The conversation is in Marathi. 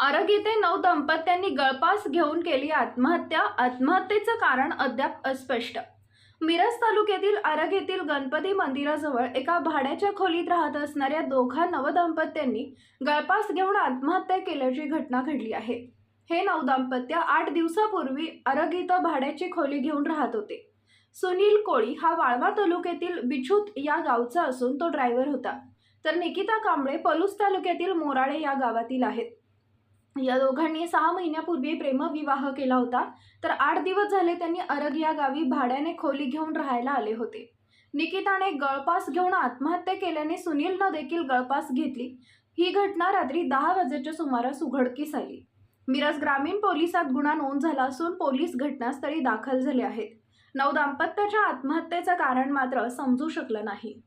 आरग येथे नऊ दंपत्यांनी गळपास घेऊन केली आत्महत्या. आत्महत्येचं कारण अद्याप अस्पष्ट. मिरज तालुक्यातील आरग येथील गणपती मंदिराजवळ एका भाड्याच्या खोलीत राहत असणाऱ्या दोघा नवदंपत्यांनी गळपास घेऊन आत्महत्या केल्याची घटना घडली आहे. हे नवदंपत्य आठ दिवसापूर्वी आरग इथं भाड्याची खोली घेऊन राहत होते. सुनील कोळी हा वाळवा तालुक्यातील बिछूत या गावचा असून तो ड्रायव्हर होता. तर निकिता कांबळे पलूस तालुक्यातील मोराळे या गावातील आहेत. या दोघांनी सहा महिन्यापूर्वी प्रेमविवाह केला होता. तर आठ दिवस झाले त्यांनी अरग या गावी भाड्याने खोली घेऊन राहायला आले होते. निकिताने गळपास घेऊन आत्महत्या केल्याने सुनीलनं देखील गळपास घेतली. ही घटना रात्री दहा वाजेच्या सुमारास उघडकीस आली. मिरज ग्रामीण पोलिसात गुन्हा नोंद झाला असून पोलीस घटनास्थळी दाखल झाले आहेत. नवदाम्पत्याच्या आत्महत्येचं कारण मात्र समजू शकलं नाही.